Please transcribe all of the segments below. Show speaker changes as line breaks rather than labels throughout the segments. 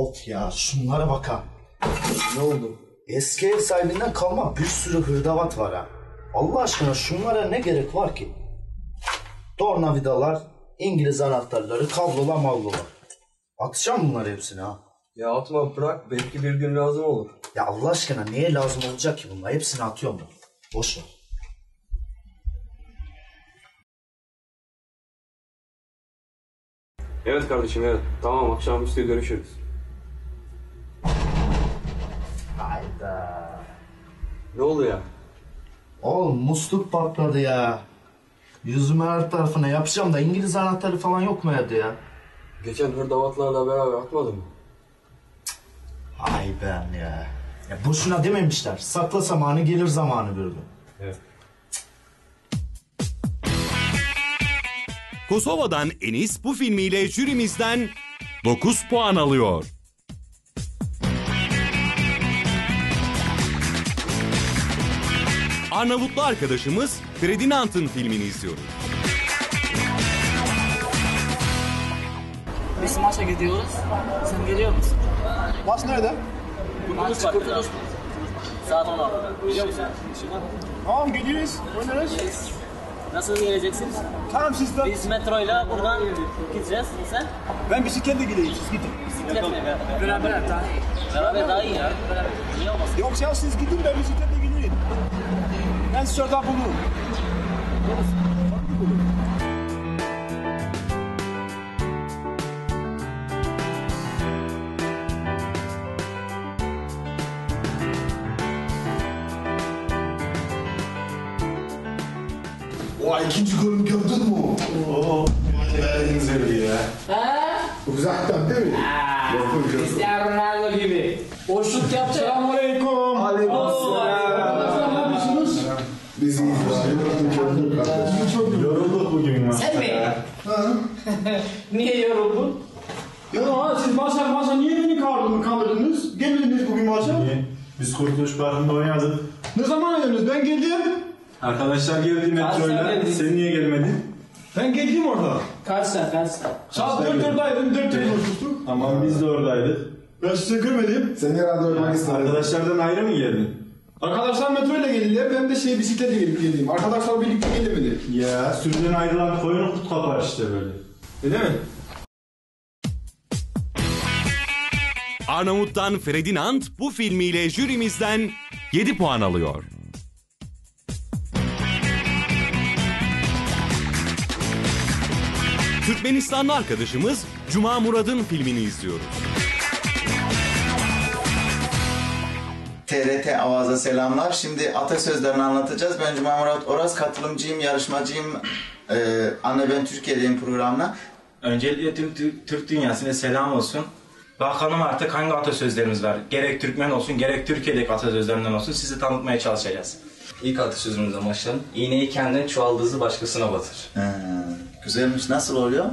Of ya şunlara bak ha.
Ne oldu?
Eski ev sahibinden kalma bir sürü hırdavat var ha. Allah aşkına şunlara ne gerek var ki? Tornavidalar, İngiliz anahtarları, kablolar mavlolar. Atacağım bunları hepsini ha.
Ya atma bırak belki bir gün lazım olur.
Ya Allah aşkına neye lazım olacak ki bunlar? Hepsini atıyorum ben. Boş ver.
Evet kardeşim evet. Tamam akşamüstü görüşürüz.
Hayda.
Ne oldu ya?
Oğlum musluk patladı ya. Yüzümü her tarafına yapacağım da İngiliz anahtarı falan yok mu evde ya?
Geçen hırdavatlarla beraber atmadın mı?
Ay ben ya. Ya boşuna dememişler. Sakla zamanı gelir zamanı bir gün.
Evet.
Kosova'dan Enis bu filmiyle jürimizden 9 puan alıyor. Arnavutlu arkadaşımız Ferdinand'ın filmini izliyoruz.
Biz maça gidiyoruz. Sen geliyor musun?
Maç nerede?
Maç var. Kurtuluş. Saat 16'da. Biliyor musun?
Tamam geliyoruz. Oynarız.
Nasıl geleceksin?
Tamam siz de.
Biz metroyla buradan gideceğiz. Sen?
Ben bisikletle gideyim siz gidin.
Bisiklet mi? Beraber. Beraber daha iyi. Beraber daha iyi ya. Beraber. Niye olmasın?
Yok ya siz gidin ben bisikletle giderim. Ben sizi orada bulurum.
O ikinci golünü gördün mü? Oo. Verdiniz öyle ya. Uzaktan değil mi? Gördüm.
Cristiano Ronaldo gibi. O şut yapacak.
Selamünaleyküm. Yorulduk bugün ya.
Sen mi? Niye yoruldun?
Ya siz maça maça niye beni kaldırdınız, kaldırdınız? Gelmediniz bugün maça.
Biz Kurtuluş Parkı'nda oynadık.
Ne zaman geldiniz? Ben geldim.
Arkadaşlar geldi metroyla. Sen niye gelmedin?
Ben geldim orada.
Kaç saat kaç saat?
Saat 4 oradaydım. 4 konuşmuştuk.
Tamam biz de oradaydık.
Ben sizi görmedim.
Sen herhalde oynamak istedin.
Arkadaşlardan ayrı mı geldin?
Arkadaşlar metroyla geldiler. Ben de şey bisikletle gelip geldim. Arkadaşlar birlikte gelemedi.
Ya sürüden ayrılan koyunu kut kapar işte böyle.
Öyle mi?
Arnavut'tan Ferdinand bu filmiyle jürimizden 7 puan alıyor. Türkmenistanlı arkadaşımız Cuma Murad'ın filmini izliyoruz.
TRT Avaz'a selamlar. Şimdi atasözlerini anlatacağız. Ben Cuma Murat Oraz, katılımcıyım, yarışmacıyım. Ee, Anne Ben Türkiye'deyim programına.
Öncelikle tüm Tü- Türk dünyasına selam olsun. Bakalım artık hangi atasözlerimiz var. Gerek Türkmen olsun, gerek Türkiye'deki atasözlerinden olsun sizi tanıtmaya çalışacağız.
İlk atasözümüzden başlayalım. İğneyi kendin çuvaldızı başkasına batır.
Ee, güzelmiş. Nasıl oluyor?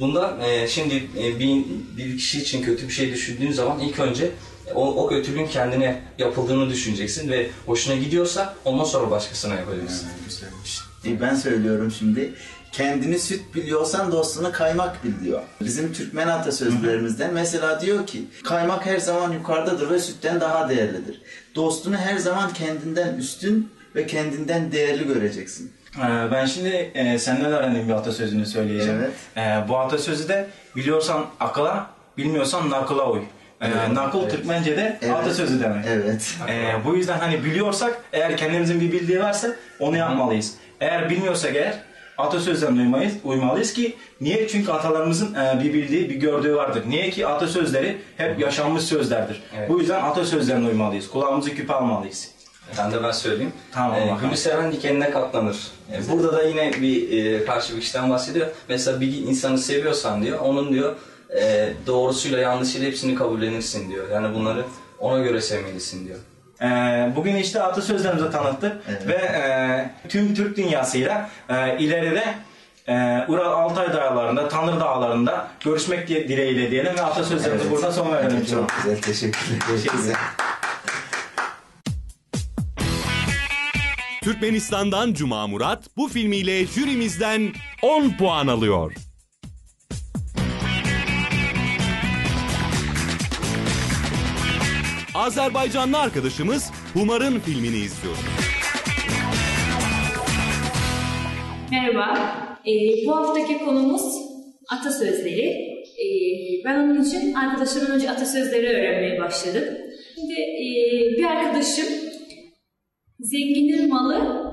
Bunda e, şimdi e, bir, bir kişi için kötü bir şey düşündüğün zaman ilk önce o, o kötülüğün kendine yapıldığını düşüneceksin ve hoşuna gidiyorsa ondan sonra başkasına yapacaksın.
Güzelmiş. Ee, Ben söylüyorum şimdi. Kendini süt biliyorsan dostunu kaymak bil diyor. Bizim Türkmen atasözlerimizden mesela diyor ki kaymak her zaman yukarıdadır ve sütten daha değerlidir. Dostunu her zaman kendinden üstün ve kendinden değerli göreceksin.
Ee, ben şimdi e, senden öğrendiğim bir atasözünü söyleyeceğim.
Evet.
Ee, bu atasözü de biliyorsan akıla, bilmiyorsan nakıla uy. Ee,
Evet,
nakıl
evet.
Türkmence'de
Evet.
atasözü demek.
Evet.
Ee, bu yüzden hani biliyorsak eğer kendimizin bir bildiği varsa onu yapmalıyız. Eğer bilmiyorsak eğer atasözlerine uymayız, uymalıyız ki niye? Çünkü atalarımızın e, bir bildiği, bir gördüğü vardır. Niye ki atasözleri hep yaşanmış sözlerdir.
Evet.
Bu yüzden atasözlerine uymalıyız. Kulağımızı küpe almalıyız.
Ben de ben söyleyeyim.
Tamam,
Ee, gülü seven dikenine katlanır. Ee, burada da yine bir e, karşı bir kişiden bahsediyor. Mesela bir insanı seviyorsan diyor, onun diyor e, doğrusuyla yanlışıyla hepsini kabullenirsin diyor. Yani bunları ona göre sevmelisin diyor.
Ee, bugün işte atasözlerimizi tanıttık ve e, tüm Türk dünyasıyla e, ileride e, Ural Altay Dağları'nda, Tanrı Dağları'nda görüşmek diye, dileğiyle diyelim ve atasözlerimizi
Evet.
burada son verelim.
Çok güzel. Teşekkürler. Güzel.
Türkmenistan'dan Cuma Murat bu filmiyle jürimizden 10 puan alıyor. Azerbaycanlı arkadaşımız Humar'ın filmini izliyoruz.
Merhaba. Ee, bu haftaki konumuz atasözleri. Ee, ben onun için arkadaşlarımdan önce atasözleri öğrenmeye başladım. Şimdi ee, bir arkadaşım zenginin malı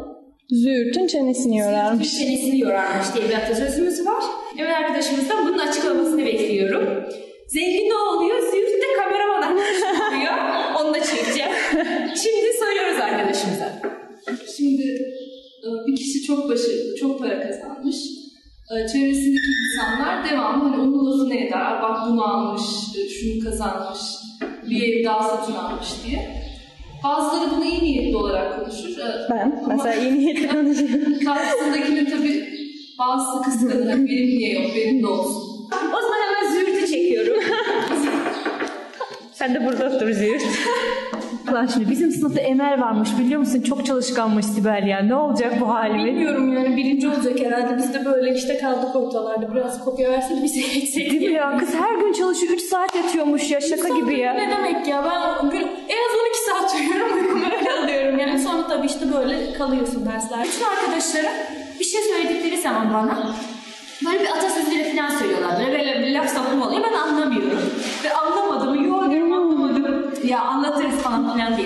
Züğürt'ün çenesini yorarmış.
çenesini yorarmış diye bir atasözümüz var. Hemen arkadaşımızdan bunun açıklamasını bekliyorum. Zengin ne oluyor? Züğürt de kameraman oluyor. Onu da çekeceğim. Şimdi soruyoruz arkadaşımıza.
Şimdi e, bir kişi çok başarılı, çok para kazanmış. E, Çevresindeki insanlar devamlı hani onun lafını eder. "Aa, Bak bunu almış, e, şunu kazanmış, bir ev daha satın almış diye. Bazıları bunu iyi niyetli olarak konuşur.
Ben
ama
mesela iyi niyetli konuşuyorum.
Karşısındakinin tabii bazısı kıskanır. Benim niye yok, benim de olsun.
O zaman hemen Züğürt'ü çekiyorum. Sen de burada otur Züğürt. Ulan şimdi bizim sınıfta Emel varmış biliyor musun? Çok çalışkanmış Sibel ya. Ne olacak bu halimiz?
Bilmiyorum yani birinci olacak herhalde. Biz de böyle işte kaldık ortalarda. Biraz kopya versene bize geçsek.
Değil mi ya? Kız her gün çalışıyor. 3 saat yatıyormuş ya. Şaka gibi ya.
Ne demek ya? Ben gün, en az 12 saat uyuyorum. Uykumu öyle alıyorum. Yani sonra tabii işte böyle kalıyorsun dersler.
Bütün arkadaşlarım bir şey söyledikleri zaman bana böyle bir atasözleri falan söylüyorlar. Böyle, böyle bir laf sapım oluyor. Ben anlamıyorum. Ve anlamadım. Yok diyorum anlamadım. Ya anlatırız falan filan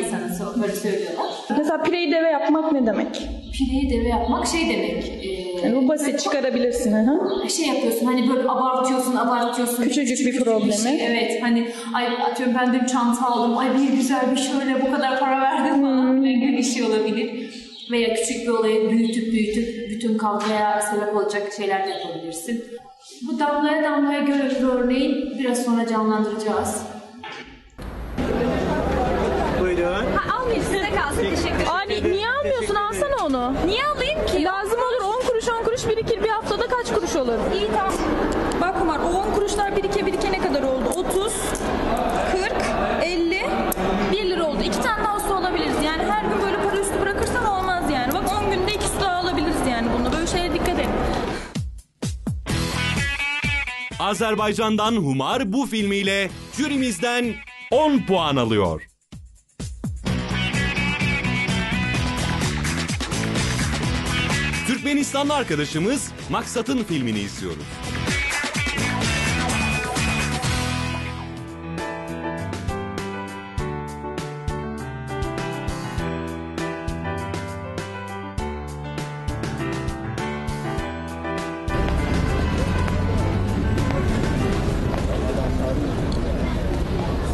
böyle söylüyorlar.
Mesela pireyi deve yapmak ne demek?
Pireyi deve yapmak şey demek. e,
Yani bu basit çıkarabilirsin. Hı
şey yapıyorsun hani böyle abartıyorsun abartıyorsun.
Küçücük bir problemi.
şey. Evet hani ay atıyorum ben de bir çanta aldım. Ay bir güzel bir şöyle bu kadar para verdim falan filan gibi bir şey olabilir. Veya küçük bir olayı büyütüp büyütüp bütün kavgaya sebep olacak şeyler de yapabilirsin. Bu damlaya damlaya göre bir örneği biraz sonra canlandıracağız.
Buyurun.
Ha, almayayım size kalsın teşekkür Abi niye almıyorsun alsana onu. Niye alayım ki? Lazım olur 10 kuruş 10 kuruş birikir bir haftada kaç kuruş olur?
İyi tamam. Bak Umar o 10 kuruşlar birike birike ne kadar oldu? 30, 40, 50, 1 lira oldu. 2 tane daha su alabiliriz. Yani her gün böyle para üstü bırakırsan olmaz yani. Bak 10 günde 2 su daha alabiliriz yani bunu. Böyle şeye dikkat et.
Azerbaycan'dan Humar bu filmiyle jürimizden 10 puan alıyor. Türkmenistanlı arkadaşımız Maksat'ın filmini izliyoruz.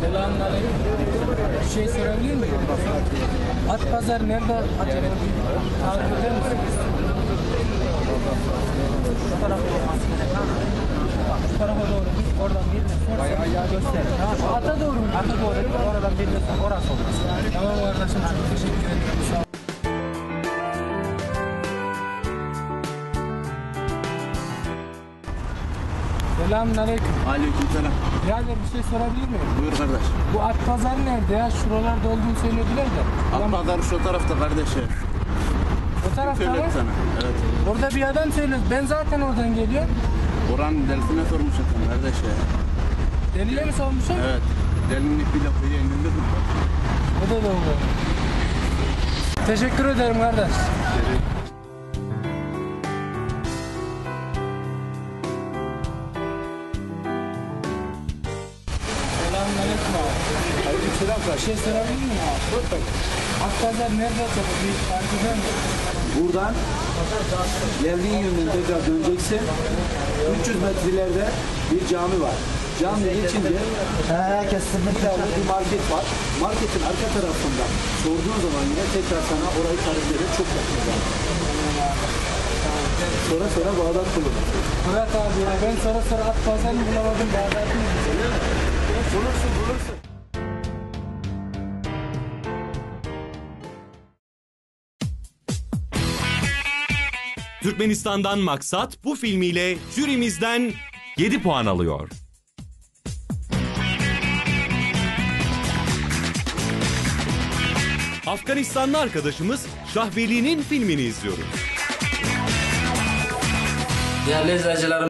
Selamünaleyküm. Şey sorabilir miyim? At pazar nerede eder misiniz? Şu tarafa şu tarafa doğru git. Oradan birine sor. Göster. Tamam mı? Ata doğru mu? Ata doğru git. Oradan birine sor. Orası olmaz. Tamam kardeşim. Çok teşekkür ederim. Sağ ol. Selamünaleyküm.
Aleykümselam.
Birader bir şey sorabilir miyim?
Buyur kardeş.
Bu at pazarı nerede ya? Şuralarda olduğunu söylediler de.
At pazarı şu tarafta kardeşim.
O tarafta mı?
Söyledi sana. Evet.
Orada bir adam söyledi. Ben zaten oradan geliyorum.
Oranın delisine sormuşsun sen kardeş ya.
Deliye mi sormuşum?
Evet. Delinin ipiyle kuyuya indirdin mi?
O da doğru. Teşekkür ederim kardeş. Selamünaleyküm abi. Aleykümselam Bir şey sorabilir miyim abi? At pazar nerede acaba? Bir tarif eder misin?
Buradan geldiğin yönden tekrar döneceksin. 300 metrelerde bir cami var. Cami geçince kesinlikle bir market var. Marketin arka tarafında sorduğun zaman yine tekrar sana orayı tarif ederek çok yakın zaten. Sonra sonra Bağdat bulunur.
Murat abi ya ben sonra sonra at pazarını bulamadım. Bağdat'ı?
Bulursun bulursun.
Türkmenistan'dan Maksat bu filmiyle jürimizden 7 puan alıyor. Afganistanlı arkadaşımız Şahveli'nin filmini izliyoruz.
Değerli izleyicilerim